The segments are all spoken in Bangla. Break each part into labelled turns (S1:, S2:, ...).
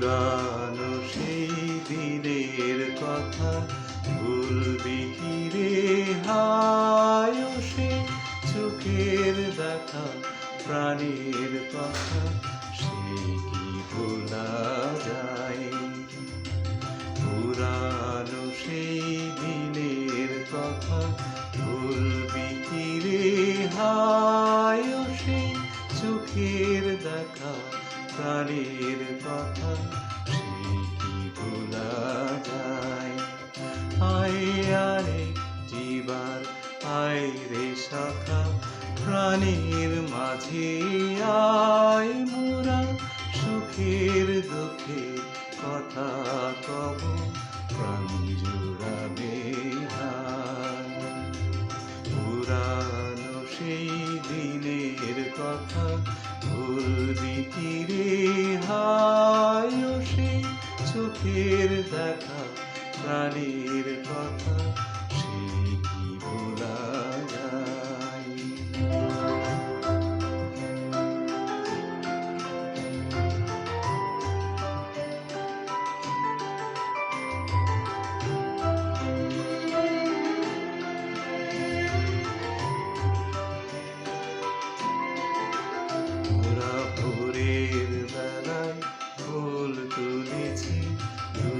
S1: পুরানো সেই দিনের কথা, ভুলবি কি রে হায় সে চোখের দেখা প্রাণের কথা, সে কি ভোলা যায়? পুরানো সেই দিনের কথা, ভুলবি কি রে হায় সে চোখের দেখা প্রাণের কথা কি ভোলা যায় আয় আরে জীবার, আয় রে শাখা, প্রাণীর মাঝে আয় মোরা, সুখের দুঃখে কথা কব, প্রাণ জুড়াবে। পুরানো সেই দিনের কথা ভুলবি কি রে হায় ও চোখের দেখা প্রাণের কথা সে কি ভোলা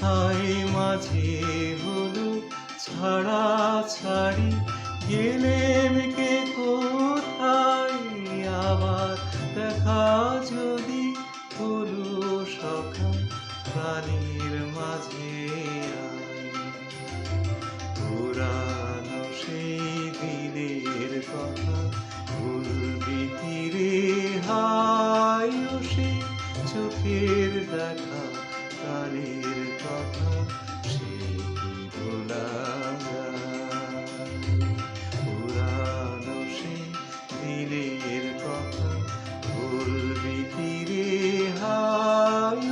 S1: হাই মাঝে হলো ছাড়া ছাড়ি গেলেম কে কোথায়? আবার দেখা যদি হলো সখা প্রাণীর মাঝে পুরানো সেই দিনের কথা ভুলবি কি রে হায় সেই চোখের দেখা কানের কথা সে কি ভোলা? পুরানো সেই দিনের কথা ভুলবি তীরে হায়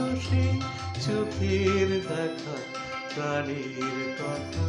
S1: চোখের দেখা, প্রাণের কথা